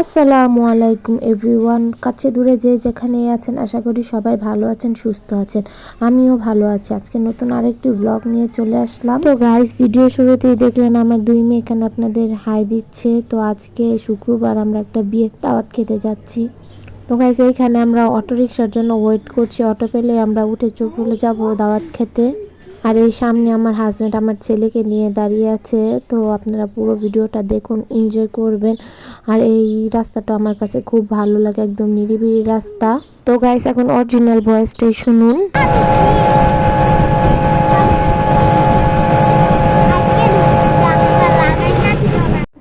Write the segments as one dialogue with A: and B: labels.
A: আসসালামু আলাইকুম এভরিওয়ান। কাছে দূরে যে যেখানে আছেন, আশা করি সবাই ভালো আছেন, সুস্থ আছেন। আমিও ভালো আছি। আজকে নতুন আরেকটি ব্লগ নিয়ে চলে আসলাম। তো গাইস ভিডিও শুরুতেই দেখলেন আমার দুই মেয়ে এখানে আপনাদের হাই দিচ্ছে। তো আজকে শুক্রবার আমরা একটা বিয়ের দাওয়াত খেতে যাচ্ছি। তো গাইস এইখানে আমরা অটো রিক্সার জন্য ওয়েট করছি। অটো পেলে আমরা উঠে চোখ যাব দাওয়াত খেতে। আর এই সামনে আমার হাজব্যান্ড আমার ছেলেকে নিয়ে দাঁড়িয়ে আছে। তো আপনারা পুরো ভিডিওটা দেখুন এনজয় করবেন। আর এই রাস্তাটা আমার কাছে খুব ভালো লাগে, একদম নিরিবিলি রাস্তা। তো গাইস এখন অরিজিনাল ভয়েসটাই শুনুন।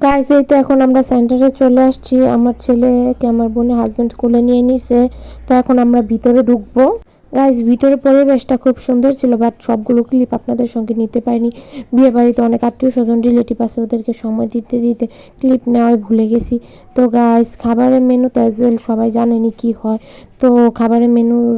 A: গাইস এই তো এখন আমরা সেন্টারে চলে আসছি। আমার ছেলেকে, আমার বোনের হাজব্যান্ড কোলে নিয়ে নিছে। তো এখন আমরা ভিতরে ঢুকবো। গাইস ভিতরে পরিবেশটা খুব সুন্দর ছিল বাট সবগুলো ক্লিপ আপনাদের সঙ্গে নিতে পারিনি। বিয়ে বাড়িতে অনেক আত্মীয় স্বজন রিলেটিভ আছে, ওদেরকে সময় দিতে দিতে ক্লিপ নেওয়ায় ভুলে গেছি। তো গাইস খাবারের মেনু তো অ্যাজ ওয়েল সবাই জানেনি কি হয়। তো খাবারের মেনুর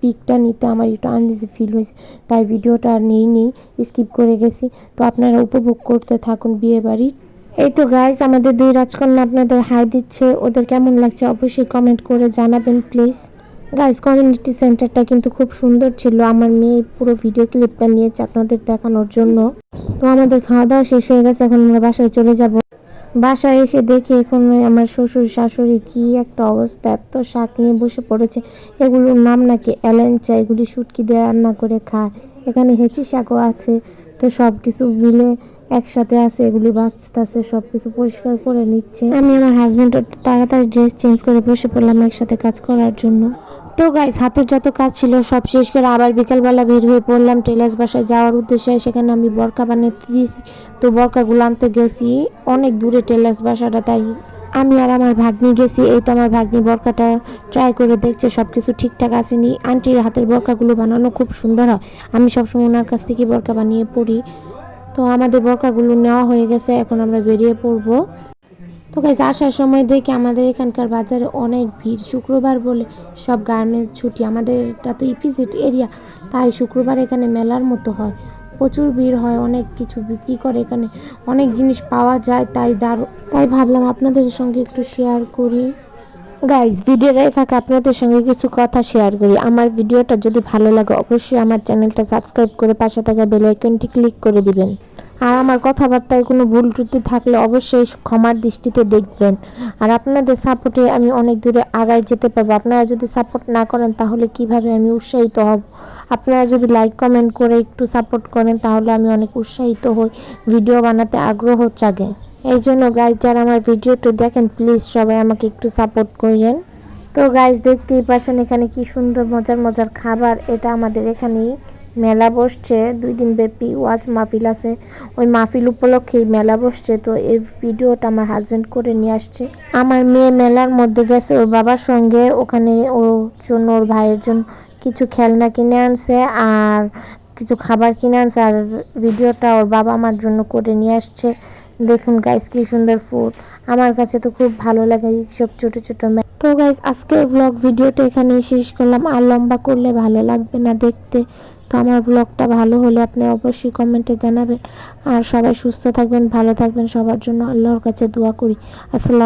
A: পিকটা নিতে আমার একটু আনইজি ফিল হয়েছে, তাই ভিডিওটা আর নেই নেই স্কিপ করে গেছি। তো আপনারা উপভোগ করতে থাকুন বিয়ে বাড়ির এই তো গাইস আমাদের দুই রাজকন্যা আপনাদের হাই দিচ্ছে, ওদের কেমন লাগছে অবশ্যই কমেন্ট করে জানাবেন প্লিজ গাইস কমিউনিটি সেন্টারটা কিন্তু খুব সুন্দর ছিল। আমার মেয়ে পুরো ভিডিও ক্লিপটা নিয়েছে আপনাদের দেখানোর জন্য। তো আমাদের খাওয়া দাওয়া শেষ হয়ে গেছে, এখন আমরা বাসায় চলে যাব। বাসায় এসে দেখি এখন আমার শ্বশুর শাশুড়ি কি একটা অবস্থা, এত শাক নিয়ে বসে পড়েছে। এগুলোর নাম নাকি এলেঞ্চা এগুলি শুটকি দিয়ে রান্না করে খায়। এখানে হেঁচি শাকও আছে, তো সব কিছু মিলে একসাথে আছে, এগুলি বাঁচতেছে সব কিছু পরিষ্কার করে নিচ্ছে। আমি আমার হাজবেন্ড তাড়াতাড়ি ড্রেস চেঞ্জ করে বসে পড়লাম একসাথে কাজ করার জন্য। তো গাইস হাতের যত কাজ ছিল সব শেষ করে আবার বিকালবেলা বের হয়ে পড়লাম টেলার্স বাসায়। যাওয়ার উদ্দেশ্যে সেখানে আমি বরকা বানাতে দিয়েছি। তো বরকাগুলো আনতে গেছি, অনেক দূরে টেলার্স বাসাটা, তাই আমি আর আমার ভাগ্নি গেছি। এই তো আমার ভাগ্নি বরকাটা ট্রাই করে দেখছে সব কিছু ঠিকঠাক আসেনি। আন্টির হাতের বরকাগুলো বানানো খুব সুন্দর হয়। আমি সবসময় ওনার কাছ থেকে বরকা বানিয়ে পড়ি। তো আমাদের বরকাগুলো নেওয়া হয়ে গেছে, এখন আমরা বেরিয়ে পড়ব। তো গাইজ আসার সময় দেখি আমাদের এখানকার বাজারে অনেক ভিড়। শুক্রবার বলে সব গার্মেন্টস ছুটি। আমাদের এটা তো ইপিজিট এরিয়া তাই শুক্রবার এখানে মেলার মতো হয়। প্রচুর ভিড় হয়, অনেক কিছু বিক্রি করে এখানে। অনেক জিনিস পাওয়া যায়, তাই দারু, তাই ভাবলাম আপনাদের সঙ্গে একটু শেয়ার করি। গাইজ ভিডিওটাই ফাঁকা আপনাদের সঙ্গে কিছু কথা শেয়ার করি। আমার ভিডিওটা যদি ভালো লাগে, অবশ্যই আমার চ্যানেলটা সাবস্ক্রাইব করে পাশে থাকা বেল আইকনটি ক্লিক করে দিবেন। আর আমার কথাবার্তায় কোনো ভুল ত্রুটি থাকলে অবশ্যই ক্ষমার দৃষ্টিতে দেখবেন। আর আপনাদের সাপোর্টে আমি অনেক দূরে আগায় যেতে পারব। আপনারা যদি সাপোর্ট না করেন, তাহলে কীভাবে আমি উৎসাহিত হব? আপনারা যদি লাইক কমেন্ট করে একটু সাপোর্ট করেন, তাহলে আমি অনেক উৎসাহিত হই। ভিডিও বানাতে আগ্রহ জাগে। এই জন্য গাইজ যারা আমার ভিডিওটা দেখেন প্লিজ সবাই আমাকে একটু সাপোর্ট করেন। তো গাইজ দেখতেই পারছেন এখানে কি সুন্দর মজার মজার খাবার। এটা আমাদের এখানেই মেলা বসছে, দুই দিন ব্যাপী ওয়াজ মাহফিল আছে। ওই মাহফিল উপলক্ষেই মেলা বসছে, তো এই ভিডিওটা আমার হাজবেন্ড করে নিয়ে আসছে। আমার মেয়ে মেলার মধ্যে গেছে, ওর বাবার সঙ্গে। ওখানে ওর জন্য ওর ভাইয়ের জন্য কিছু খেলনা কিনে আনছে আর কিছু খাবার কিনে আনছে আর ভিডিওটা ওর বাবা আমার জন্য করে নিয়ে আসছে। দেখুন গাইস কি সুন্দর ফুল। আমার কাছে তো খুব ভালো লাগে এইসব ছোট ছোট তো গাইস আজকে ব্লগ ভিডিওটা এখানেই শেষ করলাম। আর লম্বা করলে ভালো লাগবে না দেখতে। তো আমার ব্লগটা ভালো হলে আপনি অবশ্যই কমেন্টে জানাবেন। আর সবাই সুস্থ থাকবেন, ভালো থাকবেন। সবার জন্য আল্লাহর কাছে দোয়া করি। আসসালাম